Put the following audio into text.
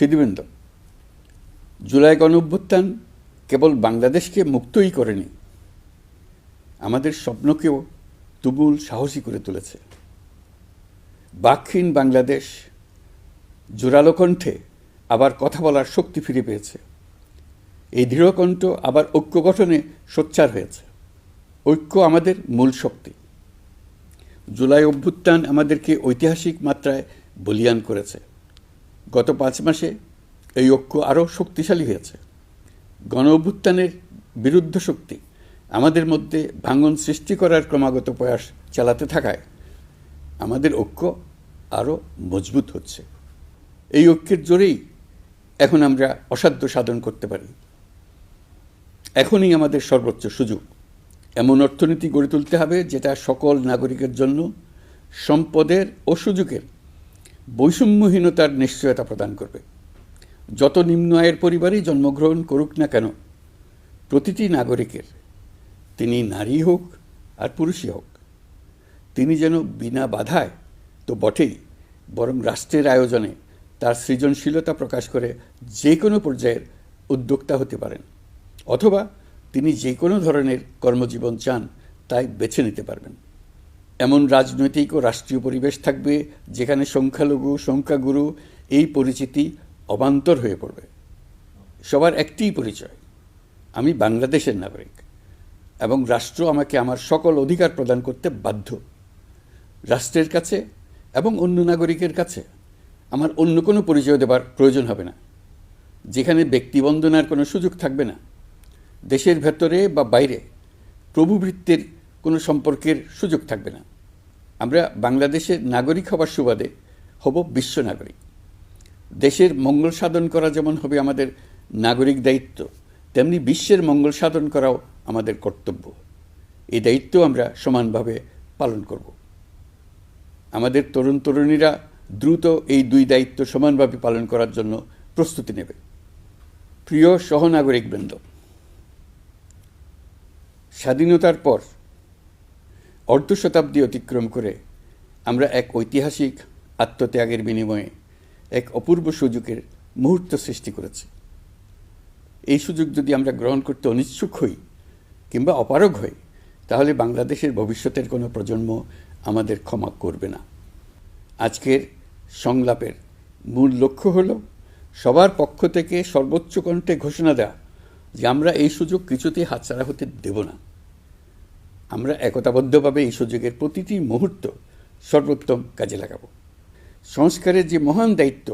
সিদ্ধিবৃন্দ, জুলাই গণ অভ্যুত্থান কেবল বাংলাদেশকে মুক্তই করেনি, আমাদের স্বপ্নকেও তুমুল সাহসী করে তুলেছে। বাকহীন বাংলাদেশ জোরালো কণ্ঠে আবার কথা বলার শক্তি ফিরে পেয়েছে। এই দৃঢ়কণ্ঠ আবার ঐক্য গঠনে সোচ্চার হয়েছে। ঐক্য আমাদের মূল শক্তি। জুলাই অভ্যুত্থান আমাদেরকে ঐতিহাসিক মাত্রায় বলিয়ান করেছে। গত পাঁচ মাসে এই ঐক্য আরও শক্তিশালী হয়েছে। গণ অভ্যুত্থানের বিরুদ্ধ শক্তি আমাদের মধ্যে ভাঙন সৃষ্টি করার ক্রমাগত প্রয়াস চালাতে থাকায় আমাদের ঐক্য আরও মজবুত হচ্ছে। এই ঐক্যের জোরেই এখন আমরা অসাধ্য সাধন করতে পারি। এখনই আমাদের সর্বোচ্চ সুযোগ। এমন অর্থনীতি গড়ে তুলতে হবে যেটা সকল নাগরিকের জন্য সম্পদের ও সুযোগের বৈষম্যহীনতার নিশ্চয়তা প্রদান করবে। যত নিম্ন আয়ের পরিবারেই জন্মগ্রহণ করুক না কেন, প্রতিটি নাগরিকের, তিনি নারী হোক আর পুরুষই হোক, তিনি যেন বিনা বাধায় তো বটেই বরং রাষ্ট্রের আয়োজনে তার সৃজনশীলতা প্রকাশ করে যে কোনো পর্যায়ের উদ্যোক্তা হতে পারেন, অথবা তিনি যে কোনো ধরনের কর্মজীবন চান তাই বেছে নিতে পারবেন। এমন রাজনৈতিক ও রাষ্ট্রীয় পরিবেশ থাকবে যেখানে সংখ্যালঘু, সংখ্যাগুরু এই পরিচিতি অবান্তর হয়ে পড়বে। সবার একটিই পরিচয়, আমি বাংলাদেশের নাগরিক এবং রাষ্ট্র আমাকে আমার সকল অধিকার প্রদান করতে বাধ্য। রাষ্ট্রের কাছে এবং অন্য নাগরিকের কাছে আমার অন্য কোনো পরিচয় দেবার প্রয়োজন হবে না, যেখানে ব্যক্তিবন্দনার কোনো সুযোগ থাকবে না। দেশের ভেতরে বা বাইরে প্রভুবৃত্তের কোনো সম্পর্কের সুযোগ থাকবে না। আমরা বাংলাদেশের নাগরিক হবার সুবাদে হব বিশ্ব নাগরিক। দেশের মঙ্গল সাধন করা যেমন হবে আমাদের নাগরিক দায়িত্ব, তেমনি বিশ্বের মঙ্গল সাধন করাও আমাদের কর্তব্য। এই দায়িত্ব আমরা সমানভাবে পালন করব। আমাদের তরুণ তরুণীরা দ্রুত এই দুই দায়িত্ব সমানভাবে পালন করার জন্য প্রস্তুতি নেবে। প্রিয় সহনাগরিকবৃন্দ, স্বাধীনতার পর অর্ধ শতাব্দী অতিক্রম করে আমরা এক ঐতিহাসিক আত্মত্যাগের বিনিময়ে এক অপূর্ব সুযোগের মুহূর্ত সৃষ্টি করেছি। এই সুযোগ যদি আমরা গ্রহণ করতে অনিচ্ছুক হই কিংবা অপারগ হই, তাহলে বাংলাদেশের ভবিষ্যতের কোনো প্রজন্ম আমাদের ক্ষমা করবে না। আজকের সংলাপের মূল লক্ষ্য হল সবার পক্ষ থেকে সর্বোচ্চ কণ্ঠে ঘোষণা দেওয়া যে আমরা এই সুযোগ কিছুতেই হাতছাড়া হতে দেব না। আমরা একতাবদ্ধভাবে এই সুযোগের প্রতিটি মুহূর্ত সর্বোত্তম কাজে লাগাব। সংস্কারের যে মহান দায়িত্ব